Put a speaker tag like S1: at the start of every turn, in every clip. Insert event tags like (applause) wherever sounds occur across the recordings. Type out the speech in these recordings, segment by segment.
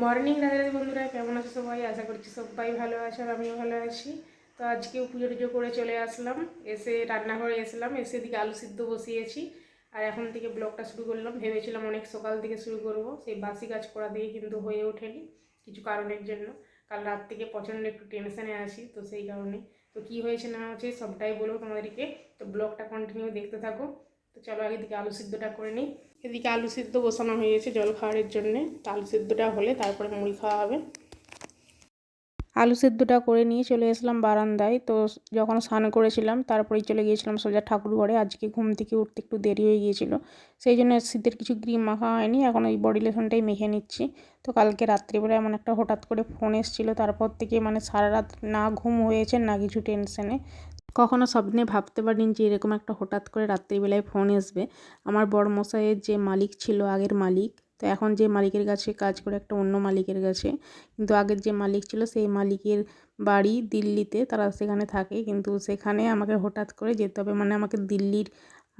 S1: Morning Radhe Radhe বন্ধুরা, কেমন আছো সবাই? আশা করছি সবাই ভালো আছে, আর আমিও ভালো আছি। তো আজকেও পুজো টুজো করে চলে আসলাম, এসে রান্নাঘরে এসলাম এসে দিকে আলু সিদ্ধ বসিয়েছি, আর এখন থেকে ব্লগটা শুরু করলাম। ভেবেছিলাম অনেক সকাল থেকে শুরু করব, সেই বাসি কাজ করা দিয়ে কিন্তু হয়ে ওঠেনি কিছু কারণের জন্য। কাল রাত থেকে প্রচণ্ড একটু টেনশনে আছি, তো সেই কারণে। তো কি হয়েছে না হচ্ছে সবটাই বলব তোমাদেরকে। তো ব্লগটা কন্টিনিউ দেখতে থাকো। তো চলো আগে দিকে আলু সিদ্ধটা করে নিই। এদিকে আলু সিদ্ধ বসানো হয়ে হয়েছে জল খাওয়ারের জন্যে। আলু সিদ্ধটা হলে তারপরে মুড়ি খাওয়া হবে। আলু সিদ্ধটা করে নিয়ে চলে এসলাম বারান্দায়। তো যখন স্নান করেছিলাম, তারপরেই চলে গিয়েছিলাম সোজা ঠাকুর ঘরে। আজকে ঘুম থেকে উঠতে একটু দেরি হয়ে গিয়েছিল। সেই জন্য শীতের কিছু ক্রিম মাখা হয়নি। এখন ওই বডি লোশনটাই মেখে নিচ্ছি। তো কালকে রাত্রিবেলা এমন একটা হঠাৎ করে ফোন এসেছিল। তারপর থেকে মানে সারা রাত না ঘুম হয়েছে, না কিছু টেনশনে। কখনো স্বপ্নে ভাবতে পারিনি যে এরকম একটা হঠাৎ করে রাত্রিবেলায় ফোন আসবে। আমার বড় মশাইয়ের যে মালিক ছিল, আগের মালিক, তো এখন যে মালিকের কাছে কাজ করে একটা অন্য মালিকের কাছে, কিন্তু আগের যে মালিক ছিল, সেই মালিকের বাড়ি দিল্লিতে তারা সেখানে থাকে, কিন্তু সেখানে আমাকে হঠাৎ করে যেতে হবে মানে আমাকে দিল্লির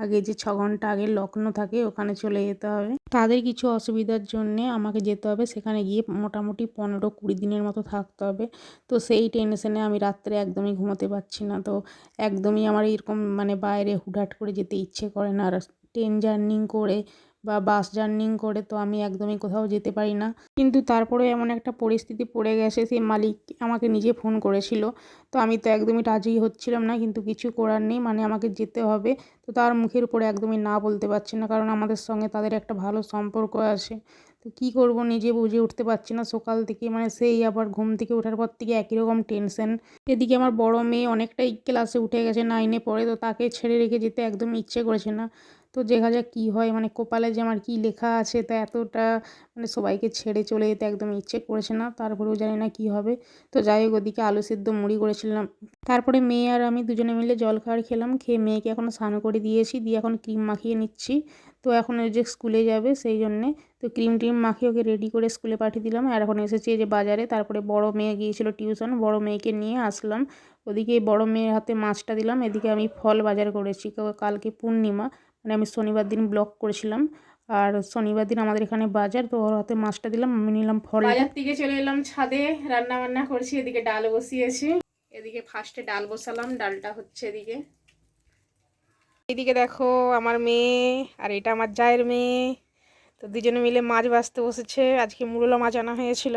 S1: আগে যে ছ ঘণ্টা আগে লগ্ন থাকে ওখানে চলে যেতে হবে। তাদের কিছু অসুবিধার জন্যে আমাকে যেতে হবে। সেখানে গিয়ে মোটামুটি পনেরো কুড়ি দিনের মতো থাকতে হবে। তো সেই টেনশনে আমি রাত্রে একদমই ঘুমোতে পারছি না। তো একদমই আমার এরকম মানে বাইরে হুটহাট করে যেতে ইচ্ছে করে না। আর ট্রেন জার্নি করে বা বাস জার্নিং করে তো আমি একদমই কোথাও যেতে পারি না। কিন্তু তারপরে এমন একটা পরিস্থিতি পড়ে গেছে সেই মালিক আমাকে নিজে ফোন করেছিল। তো আমি তো একদমই রাজি হচ্ছিলাম না, কিন্তু কিছু করার নেই মানে আমাকে যেতে হবে। তো তার মুখের উপরে একদমই না বলতে পারছি না, কারণ আমাদের সঙ্গে তাদের একটা ভালো সম্পর্ক আছে। তো কী করব, নিজে বুঝে উঠতে পারছি না। সকাল থেকে মানে সেই আবার ঘুম থেকে ওঠার পর থেকে একই রকম টেনশন এদিকে আমার বড় মেয়ে অনেকটাই ক্লাসে উঠে গেছে নাইনে পড়ে, তো তাকে ছেড়ে রেখে যেতে একদম ইচ্ছে করেছে না। তো দেখা যাক কী হয়। মানে কপালে যে আমার কী লেখা আছে তা এতটা মানে সবাইকে ছেড়ে চলে যেতে একদম ইচ্ছে করেছে না। তারপরেও জানি না কী হবে। তো যাই হোক, ওদিকে আলু সিদ্ধ মুড়ি করেছিলাম। তারপরে মেয়ে আর আমি দুজনে মিলে জল খাওয়ার খেলাম। খেয়ে মেয়েকে এখন স্নান করে দিয়েছি। দিয়ে এখন ক্রিম মাখিয়ে নিচ্ছি। তো এখন ওই যে স্কুলে যাবে সেই জন্যে। তো ক্রিম ট্রিম মাখিয়ে ওকে রেডি করে স্কুলে পাঠিয়ে দিলাম। আর এখন এসেছি যে বাজারে। তারপরে বড় মেয়ে গিয়েছিল টিউশন বড় মেয়েকে নিয়ে আসলাম। ওদিকে বড় মেয়ের হাতে মাছটা দিলাম। এদিকে আমি ফল বাজার করেছি। কালকে পূর্ণিমা। মানে আমি শনিবার দিন ব্লগ করেছিলাম। আর শনিবার দিন আমাদের এখানে বাজার, তো ওর হাতে মাছটা দিলাম, আমি নিলাম ফল বাজার থেকে চলে এলাম ছাদে রান্না বান্না করছি, এদিকে ডাল বসিয়েছি। এদিকে ফার্স্টে ডাল বসালাম, ডালটা হচ্ছে এদিকে। এদিকে দেখো আমার মেয়ে, আর এটা আমার জায়ের মেয়ে। তো দুজনে মিলে মাছ বাছতে বসেছে, আজকে মুরলা মাছ আনা হয়েছিল।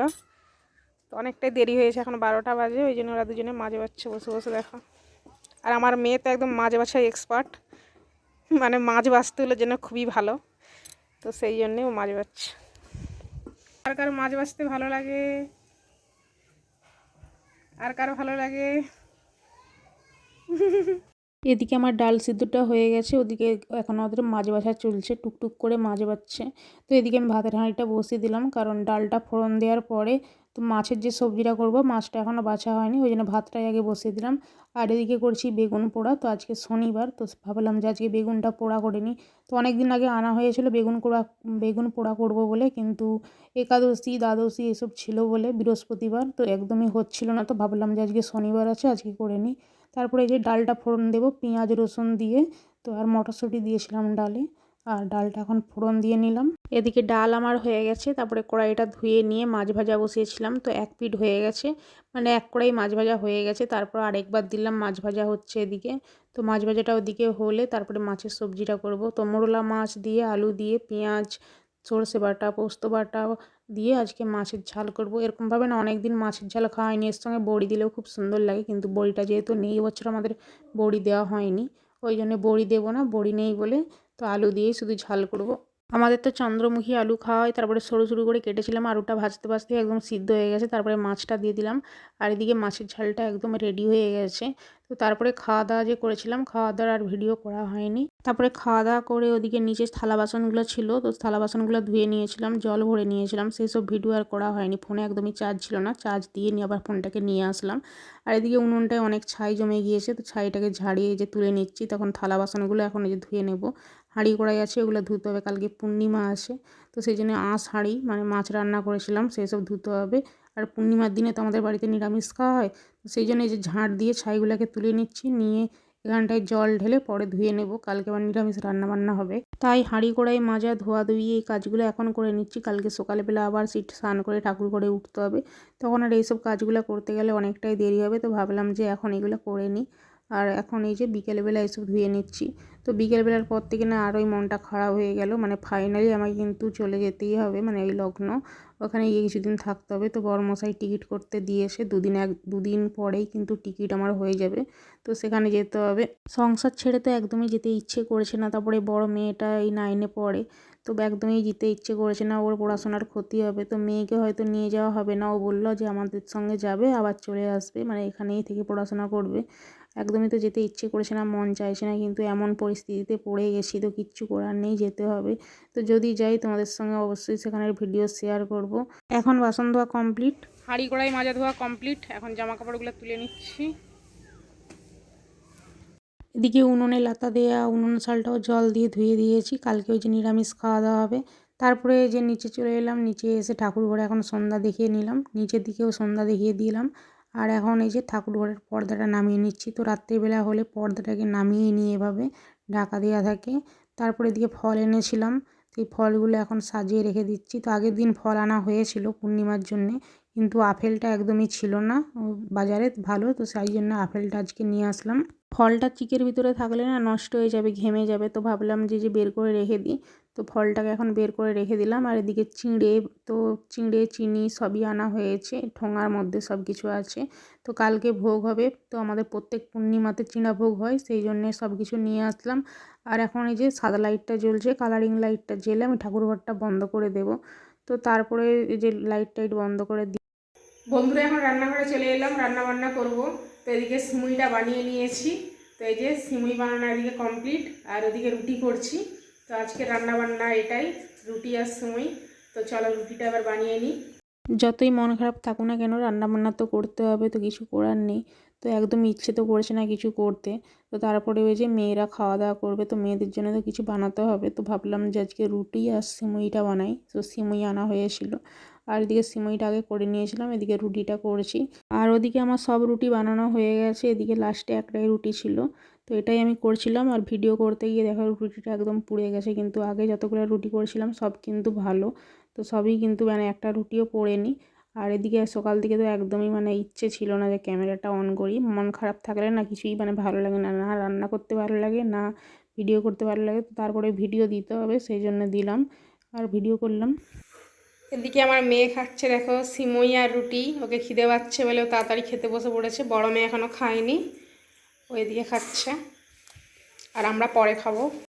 S1: তো অনেকটাই দেরি হয়েছে, এখন বারোটা বাজে, ওই জন্য ওরা দুজনে মাছ বাচ্ছে, বসে বসে দেখো। আর আমার মেয়ে তো একদম মাছ বাছাই এক্সপার্ট মানে মাছ বাঁচতে হলে যেন খুবই ভালো। তো সেই জন্যে ও মাছ বাঁচছে আর কারও মাছ বাঁচতে ভালো লাগে? আর কারও ভালো লাগে? (laughs) এদিকে আমার ডাল সিদ্ধটা হয়ে গেছে, ওদিকে এখন ওদের মাছ বাছা চলছে, টুকটুক করে মাছ বাচ্ছে। তো এদিকে আমি ভাতের হাঁড়িটা বসিয়ে দিলাম, কারণ ডালটা ফোড়ন দেওয়ার পরে তো মাছের যে সবজিটা করব, মাছটা এখনও বাছা হয়নি, ওই জন্য ভাতটাই আগে বসিয়ে দিলাম। আর এদিকে করছি বেগুন পোড়া, তো আজকে শনিবার, তো ভাবলাম যে আজকে বেগুনটা পোড়া করে নিই। তো অনেক দিন আগে আনা হয়েছিল বেগুন পোড়া বেগুন পোড়া করব বলে, কিন্তু একাদশী, দ্বাদশী এসব ছিল বলে বৃহস্পতিবার, তো একদমই হচ্ছিল না। তো ভাবলাম যে আজকে শনিবার আছে, আজকে করে নিই। তারপরে এই যে ডালটা ফোড়ন দেবো, পেঁয়াজ, রসুন দিয়ে। তো আর মটরশুঁটি দিয়েছিলাম ডালে, আর ডালটা এখন ফোড়ন দিয়ে নিলাম। এদিকে ডাল আমার হয়ে গেছে, তারপরে কড়াইটা ধুয়ে নিয়ে মাছ ভাজা বসিয়েছিলাম, তো এক পিঠ হয়ে গেছে। মানে এক কড়াই মাছ ভাজা হয়ে গেছে, তারপর আরেকবার দিলাম মাছ ভাজা হচ্ছে এদিকে। তো মাছ ভাজাটা ওদিকে হলে তারপরে মাছের সবজিটা করব। তো মোরলা মাছ দিয়ে, আলু দিয়ে, পেঁয়াজ সর্ষে বাটা, পোস্ত বাটা দিয়ে আজকে মাছের ঝাল করব। এরকমভাবে না অনেক দিন মাছের ঝাল খাওয়া হয়নি এর সঙ্গে বড়ি দিলেও খুব সুন্দর লাগে। কিন্তু বড়িটা যেহেতু নেই বছর আমাদের বড়ি দেওয়া হয়নি, ওই জন্য বড়ি দেবো না, বড়ি নেই বলে তো আলু দিয়েই শুধু ঝাল করব। আমাদের তো চন্দ্রমুখী আলু খাওয়া হয়, তারপরে সরু সরু করে কেটেছিলাম, আলুটা ভাজতে ভাজতে একদম সিদ্ধ হয়ে গেছে, তারপরে মাছটা দিয়ে দিলাম, আর এদিকে মাছের ঝালটা একদম রেডি হয়ে গেছে। তো তারপরে খাওয়া দাওয়া যে করেছিলাম, খাওয়া দাওয়ার আর ভিডিও করা হয়নি। তারপরে খাওয়া দাওয়া করে ওদিকে নিচে থালা বাসনগুলো ছিল, তো থালা বাসনগুলো ধুয়ে নিয়েছিলাম, জল ভরে নিয়েছিলাম, সেই সব ভিডিও আর করা হয়নি ফোনে একদমই চার্জ ছিল না চার্জ দিয়ে নিয়ে আবার ফোনটাকে নিয়ে আসলাম। আর এদিকে উনুনটায় অনেক ছাই জমে গিয়েছে, তো ছাইটাকে ঝাড়িয়ে যে তুলে নিচ্ছি, তখন থালা বাসনগুলো এখন এই যে ধুয়ে নেব। হাঁড়ি কড়াই আছে, ওগুলো ধুতে হবে। কালকে পূর্ণিমা আছে, তো সেই জন্য আঁশ, হাঁড়ি মানে মাছ রান্না করেছিলাম, সেই সব ধুতে হবে। আর পূর্ণিমার দিনে তো আমাদের বাড়িতে নিরামিষ খাওয়া হয়, তো সেই জন্য এই যে ঝাঁট দিয়ে ছাইগুলোকে তুলে নিচ্ছি, নিয়ে এখানটায় জল ঢেলে পরে ধুয়ে নেব, কালকে আবার নিরামিষ রান্না বান্না হবে। তাই হাঁড়ি কড়াই মাজা, ধোয়া, ধুয়ে এই কাজগুলো এখন করে নিচ্ছি, কালকে সকালবেলা আবার সিট স্নান করে ঠাকুর করে উঠতে হবে। তখন আর এইসব কাজগুলো করতে গেলে অনেকটাই দেরি হবে, তো ভাবলাম যে এখন এগুলো করে নিই। আর এখন এই যে বিকেলবেলা এসব ধুয়ে নিচ্ছি। তো বিকেলবেলার পর থেকে না আরোই মনটা খারাপ হয়ে গেল। মানে ফাইনালি আমাকে কিন্তু চলে যেতেই হবে মানে এই লগ্ন। ওখানে গিয়ে কিছুদিন থাকতে হবে। তো বড়মশাই টিকিট করতে দিয়ে এসে দুদিন এক, দুদিন পরেই কিন্তু টিকিট আমার হয়ে যাবে। তো সেখানে যেতে হবে। সংসার ছেড়ে তো একদমই যেতে ইচ্ছে করেছে না। তারপরে বড় মেয়েটা এই নাইনে পড়ে। তো একদমই যেতে ইচ্ছে করেছে না। ওর পড়াশোনার ক্ষতি হবে। তো মেয়েকে হয়তো নিয়ে যাওয়া হবে না। ও বলল যে আমাদের সঙ্গে যাবে, আবার চলে আসবে। মানে এখানেই থেকে পড়াশোনা করবে। একদমই তো যেতে ইচ্ছে করেছে না মন চাইছে না কিন্তু এমন পরিস্থিতিতে পড়ে গেছি তো কিচ্ছু করার নেই যেতে হবে। তো যদি যাই তোমাদের সঙ্গে অবশ্যই সেখানের ভিডিও শেয়ার করব। এখন বাসন ধোয়া কমপ্লিট হাঁড়ি কড়াই মাজা ধোয়া কমপ্লিট এখন জামা কাপড়গুলো তুলে নিচ্ছি। এদিকে উনুনে লাতা দেওয়া উনুন শালটাও জল দিয়ে ধুয়ে দিয়েছি। কালকে ওই যে নিরামিষ খাওয়া দাওয়া হবে। তারপরে যে নিচে চলে এলাম নিচে এসে ঠাকুর ঘরে এখন সন্ধ্যা দেখিয়ে নিলাম। নিচের দিকেও সন্ধ্যা দেখিয়ে দিলাম। আর এখন এই যে ঠাকুর ঘরের পর্দাটা নামিয়ে নিচ্ছি। তো রাত্রিবেলা হলে পর্দাটাকে নামিয়ে নিয়ে এভাবে। ঢাকা দেওয়া থাকে। তারপরে এদিকে ফল এনেছিলাম। সেই ফলগুলো এখন সাজিয়ে রেখে দিচ্ছি। তো আগের দিন ফল আনা হয়েছিল পূর্ণিমার জন্যে। কিন্তু আপেলটা একদমই ছিল না। বাজারে ভালো। তো সেই জন্য আপেলটা আজকে নিয়ে আসলাম। ফলটা চিকের ভিতরে থাকলে না নষ্ট হয়ে যাবে, ঘেমে যাবে। তো ভাবলাম যে যে বের করে রেখে দিই। তো ফলটাকে এখন বের করে রেখে দিলাম। আর এদিকে চিঁড়ে তো চিঁড়ে, চিনি সবই আনা হয়েছে। ঠোঙার মধ্যে সব কিছু আছে। তো কালকে ভোগ হবে। তো আমাদের প্রত্যেক পূর্ণিমাতে চিনা ভোগ হয়, সেই জন্যে সব কিছু নিয়ে আসলাম। আর এখন এই যে সাদা লাইটটা জ্বলছে, কালারিং লাইটটা জ্বেলে আমি ঠাকুরঘরটা বন্ধ করে দেব। তো তারপরে এই যে লাইট টাইট বন্ধ করে দিই বন্ধুরা, এখন রান্নাঘরে চলে এলাম। রান্না বান্না করব। তো এদিকে সিমুইটা বানিয়ে নিয়েছি। তো এই যে সিমুই বানানো এদিকে কমপ্লিট। আর ওদিকে রুটি করছি। তো আজকে রান্না বান্না এটাই, রুটি আর সময় তো চলো রুটিটা এবার বানিয়ে নিই। যতই মন খারাপ থাকুক না কেন রান্না বান্না তো করতে হবে, তো কিছু করার নেই। তো একদম ইচ্ছে তো করছে না কিছু করতে। তো তারপরে ওই যে মেয়েরা খাওয়া দাওয়া করবে, তো মেয়েদের জন্য তো কিছু বানাতে হবে। তো ভাবলাম যে আজকে রুটি আর সিমুইটা বানাই। তো সিমুই আনা হয়েছিল। আর এদিকে সিমুইটা আগে করে নিয়েছিলাম, এদিকে রুটিটা করেছি। আর ওদিকে আমার সব রুটি বানানো হয়ে গেছে। এদিকে লাস্টে একটাই রুটি ছিল। তো এটাই আমি করছিলাম আর ভিডিও করতে গিয়ে দেখা রুটিটা একদম পুড়ে গেছে। কিন্তু আগে যতগুলো রুটি করেছিলাম সব কিন্তু ভালো। তো সবই কিন্তু মানে একটা রুটিও পড়েনি আর এদিকে সকাল থেকে তো একদমই মানে ইচ্ছে ছিল না যে ক্যামেরাটা অন করি। মন খারাপ থাকলে না কিছুই মানে ভালো লাগে না। না রান্না করতে ভালো লাগে, না ভিডিও করতে ভালো লাগে। তো তারপরে ভিডিও দিতে হবে, সেই জন্য দিলাম। আর ভিডিও করলাম। এদিকে আমার মেয়ে খাচ্ছে দেখো, সিমই আর রুটি। ওকে খিদে পাচ্ছে বলে ও তাড়াতাড়ি খেতে বসে পড়েছে। বড় মেয়ে এখনও খায়নি। ও দিয়ে খাচ্ছে। আর আমরা পরে খাব।